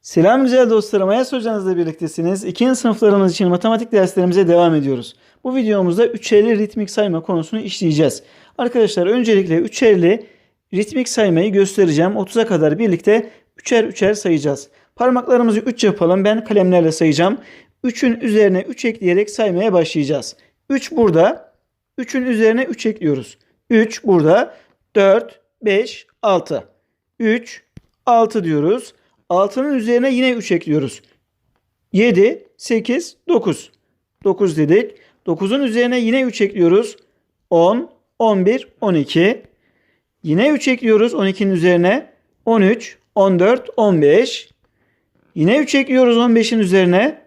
Selam güzel dostlarım. Ayas hocanızla birliktesiniz. İkinci sınıflarımız için matematik derslerimize devam ediyoruz. Bu videomuzda üçerli ritmik sayma konusunu işleyeceğiz. Arkadaşlar öncelikle üçerli ritmik saymayı göstereceğim. 30'a kadar birlikte üçer üçer sayacağız. Parmaklarımızı 3 yapalım. Ben kalemlerle sayacağım. 3'ün üzerine 3 ekleyerek saymaya başlayacağız. 3 burada. 3'ün üzerine 3 ekliyoruz. 3 burada. 4, 5, 6. 3, 6 diyoruz. 6'nın üzerine yine 3 ekliyoruz. 7, 8, 9. 9 dedik. 9'un üzerine yine 3 ekliyoruz. 10, 11, 12. Yine 3 ekliyoruz 12'nin üzerine. 13, 14, 15. Yine 3 ekliyoruz 15'in üzerine.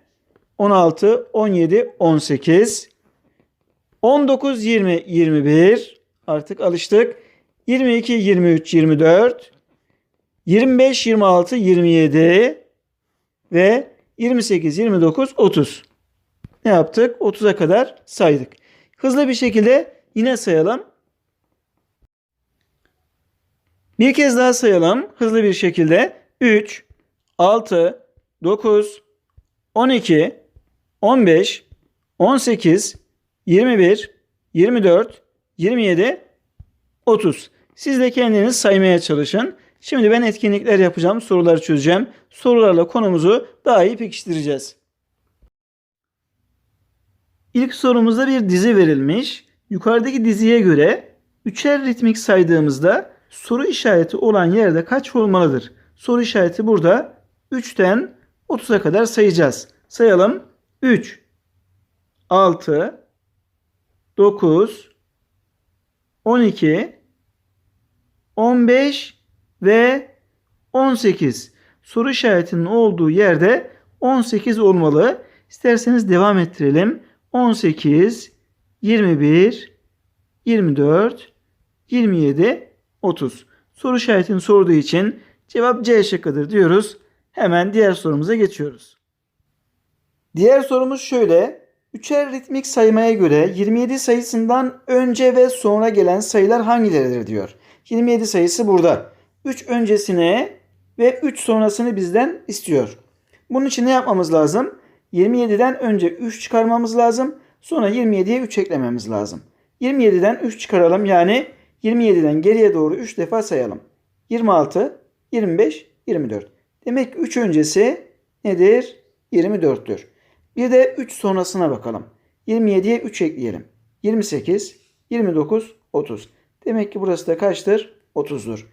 16, 17, 18. 19, 20, 21. Artık alıştık. 22, 23, 24. 25, 26, 27 ve 28, 29, 30. Ne yaptık? 30'a kadar saydık. Hızlı bir şekilde yine sayalım. Bir kez daha sayalım. Hızlı bir şekilde. 3, 6, 9, 12, 15, 18, 21, 24, 27, 30. Siz de kendiniz saymaya çalışın. Şimdi ben etkinlikler yapacağım, soruları çözeceğim. Sorularla konumuzu daha iyi pekiştireceğiz. İlk sorumuzda bir dizi verilmiş. Yukarıdaki diziye göre üçer ritmik saydığımızda soru işareti olan yerde kaç olmalıdır? Soru işareti burada 3'ten 30'a kadar sayacağız. Sayalım. 3, 6, 9, 12, 15 ve 18. Soru işaretinin olduğu yerde 18 olmalı. İsterseniz devam ettirelim. 18, 21, 24, 27, 30. Soru işaretini sorduğu için cevap C şıkkıdır diyoruz. Hemen diğer sorumuza geçiyoruz. Diğer sorumuz şöyle. Üçer ritmik saymaya göre 27 sayısından önce ve sonra gelen sayılar hangileridir diyor. 27 sayısı burada. 3 öncesine ve 3 sonrasını bizden istiyor. Bunun için ne yapmamız lazım? 27'den önce 3 çıkarmamız lazım. Sonra 27'ye 3 eklememiz lazım. 27'den 3 çıkaralım. Yani 27'den geriye doğru 3 defa sayalım. 26, 25, 24. Demek ki 3 öncesi nedir? 24'tür. Bir de 3 sonrasına bakalım. 27'ye 3 ekleyelim. 28, 29, 30. Demek ki burası da kaçtır? 30'dur.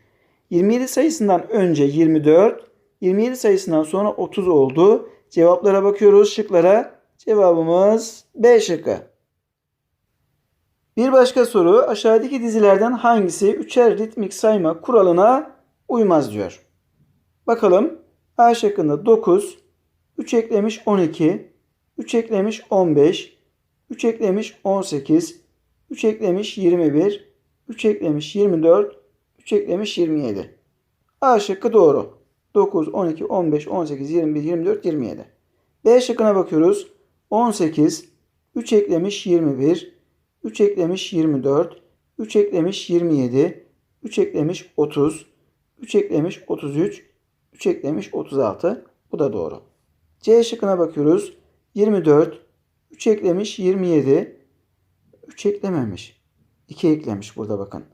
27 sayısından önce 24, 27 sayısından sonra 30 oldu. Cevaplara bakıyoruz şıklara. Cevabımız B şıkkı. Bir başka soru aşağıdaki dizilerden hangisi üçer ritmik sayma kuralına uymaz diyor. Bakalım A şıkkında 9, 3 eklemiş 12, 3 eklemiş 15, 3 eklemiş 18, 3 eklemiş 21, 3 eklemiş 24, 3 eklemiş 27. A şıkkı doğru. 9, 12, 15, 18, 21, 24, 27. B şıkkına bakıyoruz. 18, 3 eklemiş 21, 3 eklemiş 24, 3 eklemiş 27, 3 eklemiş 30, 3 eklemiş 33, 3 eklemiş 36. Bu da doğru. C şıkkına bakıyoruz. 24, 3 eklemiş 27, 3 eklememiş. 2 eklemiş burada bakın.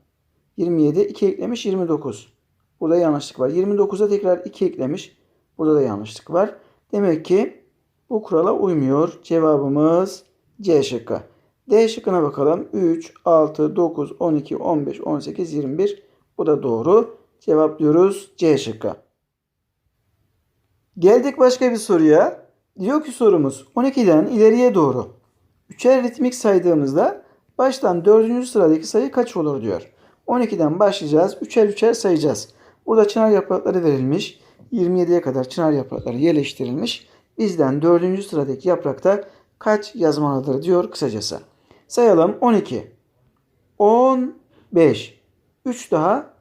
27, 2 eklemiş 29. Burada yanlışlık var. 29'a tekrar 2 eklemiş. Burada da yanlışlık var. Demek ki bu kurala uymuyor. Cevabımız C şıkkı. D şıkkına bakalım. 3, 6, 9, 12, 15, 18, 21. Bu da doğru. Cevaplıyoruz C şıkkı. Geldik başka bir soruya. Diyor ki sorumuz 12'den ileriye doğru. Üçer ritmik saydığımızda baştan dördüncü sıradaki sayı kaç olur diyor. 12'den başlayacağız. Üçer üçer sayacağız. Burada çınar yaprakları verilmiş. 27'ye kadar çınar yaprakları yerleştirilmiş. Bizden dördüncü sıradaki yaprakta kaç yazmalıdır diyor kısacası. Sayalım 12, 15, 3 daha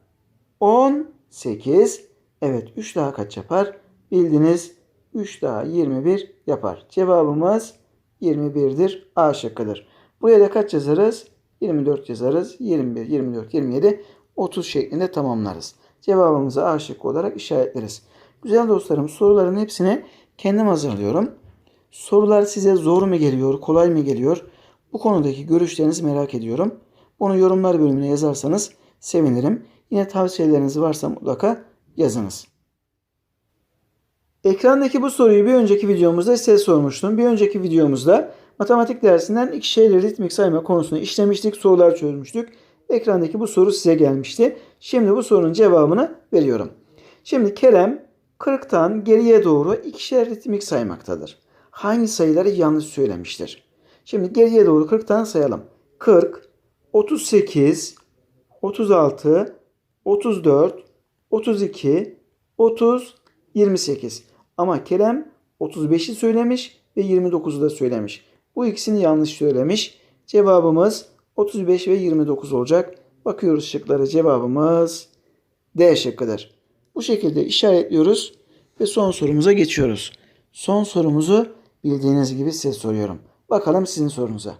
18. Evet 3 daha kaç yapar? Bildiniz 3 daha 21 yapar. Cevabımız 21'dir. A şıkkıdır. Buraya da kaç yazarız? 24 yazarız. 21, 24, 27, 30 şeklinde tamamlarız. Cevabımızı A şıkkı olarak işaretleriz. Güzel dostlarım soruların hepsini kendim hazırlıyorum. Sorular size zor mu geliyor, kolay mı geliyor? Bu konudaki görüşlerinizi merak ediyorum. Bunu yorumlar bölümüne yazarsanız sevinirim. Yine tavsiyeleriniz varsa mutlaka yazınız. Ekrandaki bu soruyu bir önceki videomuzda size sormuştum. Bir önceki videomuzda matematik dersinden iki şeyle ritmik sayma konusunu işlemiştik. Sorular çözmüştük. Ekrandaki bu soru size gelmişti. Şimdi bu sorunun cevabını veriyorum. Şimdi Kerem 40'tan geriye doğru ikişer ritmik saymaktadır. Hangi sayıları yanlış söylemiştir? Şimdi geriye doğru 40'tan sayalım. 40, 38, 36, 34, 32, 30, 28. Ama Kerem 35'i söylemiş ve 29'u da söylemiş. Bu ikisini yanlış söylemiş. Cevabımız 35 ve 29 olacak. Bakıyoruz şıklara cevabımız D şıkkıdır. Bu şekilde işaretliyoruz ve son sorumuza geçiyoruz. Son sorumuzu bildiğiniz gibi size soruyorum. Bakalım sizin sorunuza.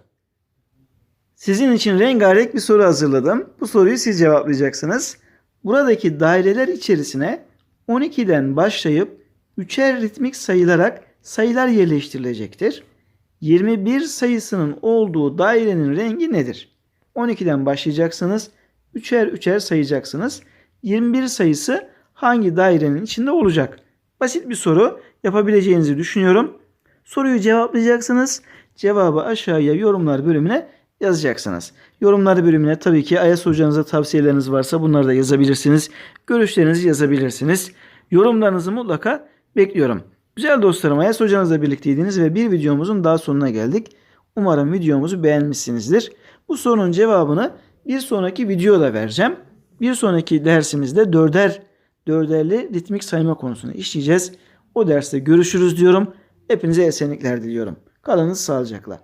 Sizin için rengarenk bir soru hazırladım. Bu soruyu siz cevaplayacaksınız. Buradaki daireler içerisine 12'den başlayıp üçer ritmik sayılarak sayılar yerleştirilecektir. 21 sayısının olduğu dairenin rengi nedir? 12'den başlayacaksınız. Üçer üçer sayacaksınız. 21 sayısı hangi dairenin içinde olacak? Basit bir soru yapabileceğinizi düşünüyorum. Soruyu cevaplayacaksınız. Cevabı aşağıya yorumlar bölümüne yazacaksınız. Yorumlar bölümüne tabii ki Ayas hocanıza tavsiyeleriniz varsa bunları da yazabilirsiniz. Görüşlerinizi yazabilirsiniz. Yorumlarınızı mutlaka bekliyorum. Güzel dostlarım Ayas hocanızla birlikteydiniz ve bir videomuzun daha sonuna geldik. Umarım videomuzu beğenmişsinizdir. Bu sorunun cevabını bir sonraki videoda vereceğim. Bir sonraki dersimizde dörder, dörderli ritmik sayma konusunu işleyeceğiz. O derste görüşürüz diyorum. Hepinize esenlikler diliyorum. Kalınız sağlıcakla.